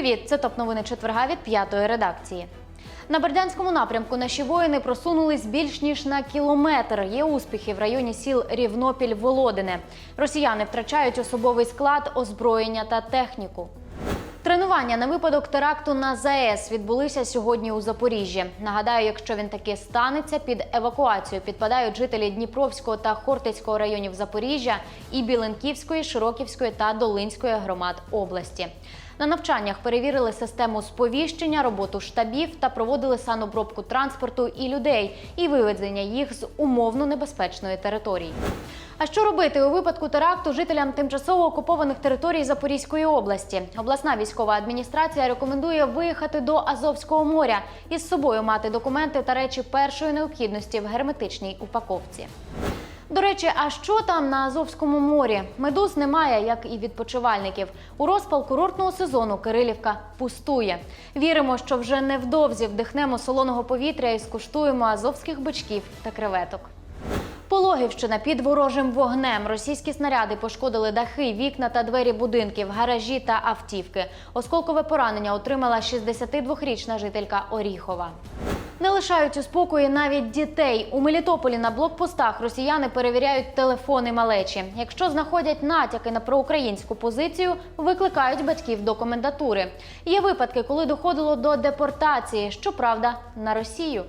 Привіт! Це топ новини четверга від п'ятої редакції. На Бердянському напрямку наші воїни просунулись більш ніж на кілометр. Є успіхи в районі сіл Рівнопіль Володине. Росіяни втрачають особовий склад, озброєння та техніку. Тренування на випадок теракту на ЗАЕС відбулися сьогодні у Запоріжжі. Нагадаю, якщо він таки станеться, під евакуацію підпадають жителі Дніпровського та Хортицького районів Запоріжжя і Біленківської, Широківської та Долинської громад області. На навчаннях перевірили систему сповіщення, роботу штабів та проводили санобробку транспорту і людей і виведення їх з умовно небезпечної території. А що робити у випадку теракту жителям тимчасово окупованих територій Запорізької області? Обласна військова адміністрація рекомендує виїхати до Азовського моря і з собою мати документи та речі першої необхідності в герметичній упаковці. До речі, а що там на Азовському морі? Медуз немає, як і відпочивальників. У розпал курортного сезону Кирилівка пустує. Віримо, що вже невдовзі вдихнемо солоного повітря і скуштуємо азовських бичків та креветок. Пологівщина під ворожим вогнем. Російські снаряди пошкодили дахи, вікна та двері будинків, гаражі та автівки. Осколкове поранення отримала 62-річна жителька Оріхова. Не лишають у спокої навіть дітей. У Мелітополі на блокпостах росіяни перевіряють телефони малечі. Якщо знаходять натяки на проукраїнську позицію, викликають батьків до комендатури. Є випадки, коли доходило до депортації, щоправда, на Росію.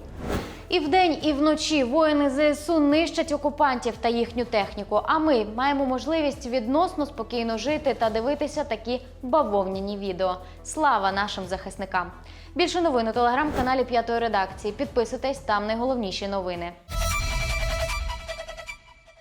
І вдень, і вночі воїни ЗСУ нищать окупантів та їхню техніку. А ми маємо можливість відносно спокійно жити та дивитися такі бавовняні відео. Слава нашим захисникам! Більше новин у телеграм-каналі П'ятої редакції. Підписуйтесь там найголовніші новини.